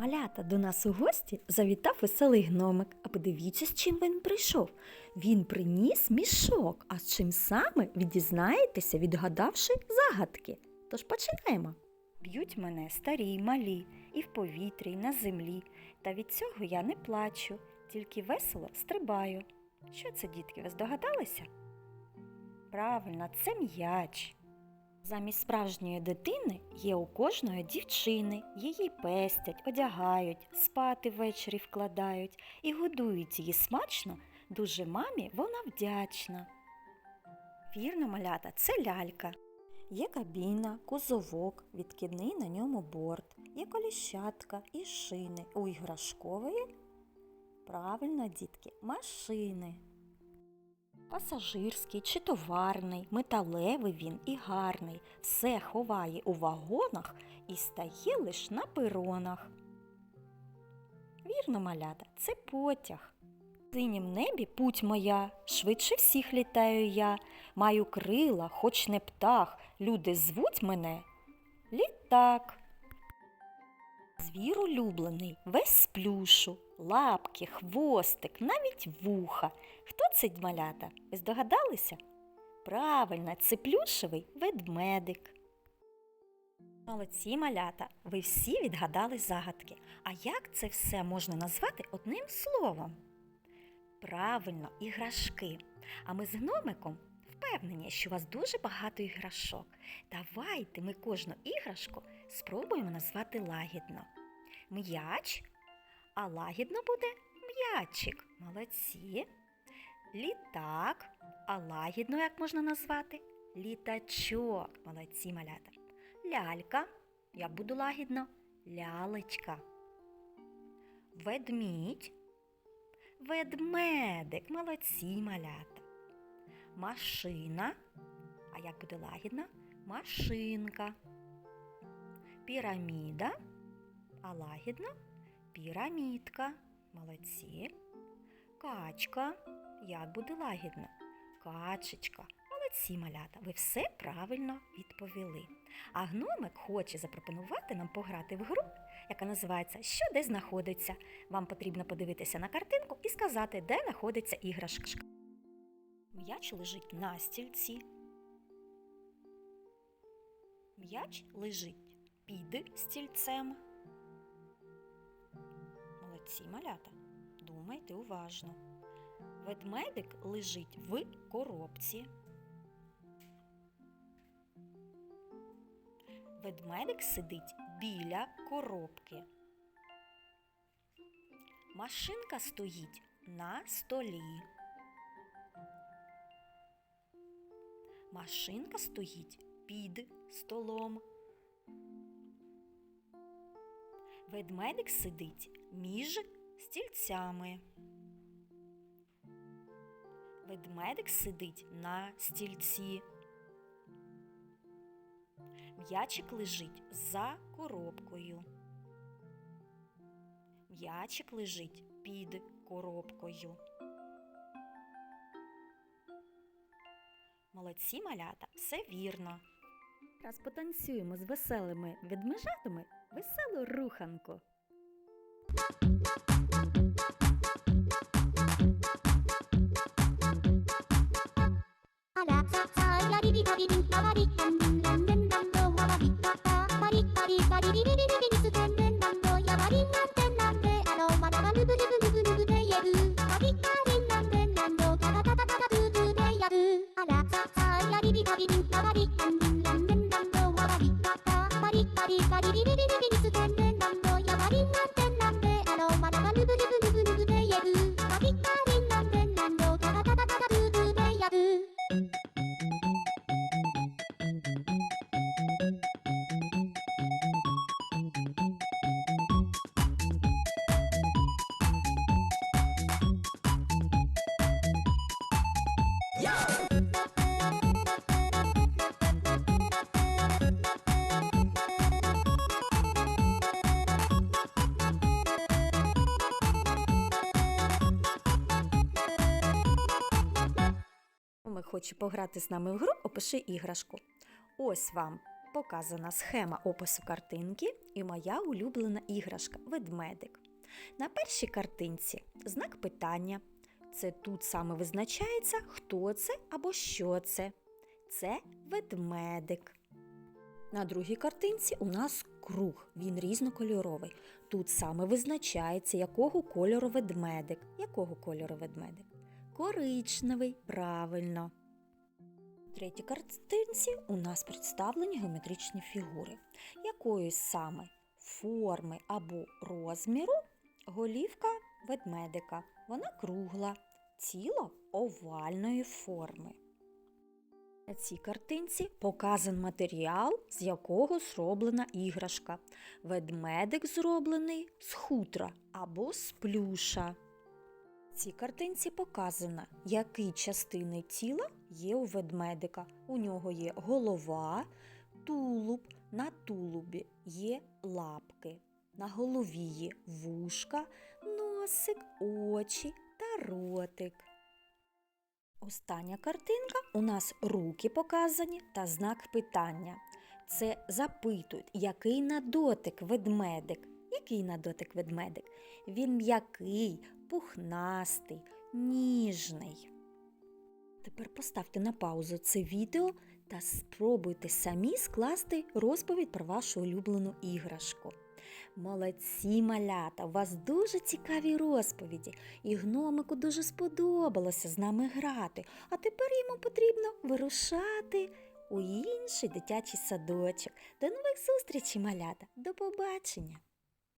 Малята до нас у гості завітав веселий гномик. А подивіться, з чим він прийшов. Він приніс мішок, а з чим саме ви дізнаєтеся, відгадавши загадки. Тож починаємо. Б'ють мене старі й малі, і в повітрі, і на землі. Та від цього я не плачу, тільки весело стрибаю. Що це, дітки, ви здогадалися? Правильно, це м'яч. Замість справжньої дитини є у кожної дівчини. Її пестять, одягають, спати ввечері вкладають і годують її смачно. Дуже мамі вона вдячна. Вірно, малята, це лялька. Є кабіна, кузовок, відкидний на ньому борт, є коліщатка і шини. У іграшкової правильно, дітки, машини. Пасажирський чи товарний, металевий він і гарний, все ховає у вагонах і стає лиш на перонах. Вірно, малята, це потяг. В синім небі путь моя, швидше всіх літаю я, маю крила, хоч не птах, люди звуть мене літак. Звір улюблений, весь з плюшу, лапки, хвостик, навіть вуха. Хто це малята? Ви здогадалися? Правильно, це плюшевий ведмедик. Молодці малята, ви всі відгадали загадки. А як це все можна назвати одним словом? Правильно, іграшки. А ми з гномиком впевнені, що у вас дуже багато іграшок. Давайте ми кожну іграшку спробуємо назвати лагідно. М'яч, а лагідно буде м'ячик. Молодці. Літак, а лагідно як можна назвати? Літачок. Молодці малята. Лялька, як буду лагідно? Лялечка. Ведмідь. Ведмедик. Молодці малята. Машина. А як буде лагідно? Машинка. Піраміда. А лагідно пірамідка. Молодці. Качка. Як буде лагідно? Качечка. Молодці малята, ви все правильно відповіли. А гномик хоче запропонувати нам пограти в гру, яка називається Що де знаходиться. Вам потрібно подивитися на картинку і сказати, де знаходиться іграшка. М'яч лежить на стільці. М'яч лежить під стільцем. Молодці малята. Думайте уважно. Ведмедик лежить в коробці. Ведмедик сидить біля коробки. Машинка стоїть на столі. Машинка стоїть під столом. Ведмедик сидить між стільцями. Ведмедик сидить на стільці. М'ячик лежить за коробкою. М'ячик лежить під коробкою. Молодці малята, все вірно. Раз потанцюємо з веселими ведмежатами веселу руханку. あたパリリリパリリリリリリ Ми хоче пограти з нами в гру, опиши іграшку. Ось вам Показана схема опису картинки і моя улюблена іграшка ведмедик. На першій картинці знак питання. Це тут саме визначається, хто це або що це. Це ведмедик. На другій картинці у нас круг, він різнокольоровий. Тут саме визначається, якого кольору ведмедик. Якого кольору ведмедик? Коричневий, правильно. В третій картинці у нас представлені геометричні фігури. Якої саме форми або розміру голівка ведмедика. Вона кругла, тіло овальної форми. На цій картинці показан матеріал, з якого зроблена іграшка. Ведмедик зроблений з хутра або з плюша. Цій картинці показано, які частини тіла є у ведмедика. У нього є голова, тулуб, на тулубі є лапки, на голові є вушка, носик, очі та ротик. Остання картинка у нас руки показані та знак питання. Це запитують, який на дотик ведмедик. Який на дотик ведмедик? Він м'який, пухнастий, ніжний. Тепер поставте на паузу це відео та спробуйте самі скласти розповідь про вашу улюблену іграшку. Молодці малята, у вас дуже цікаві розповіді, і гномику дуже сподобалося з нами грати, а тепер йому потрібно вирушати у інший дитячий садочок. До нових зустрічей, малята! До побачення!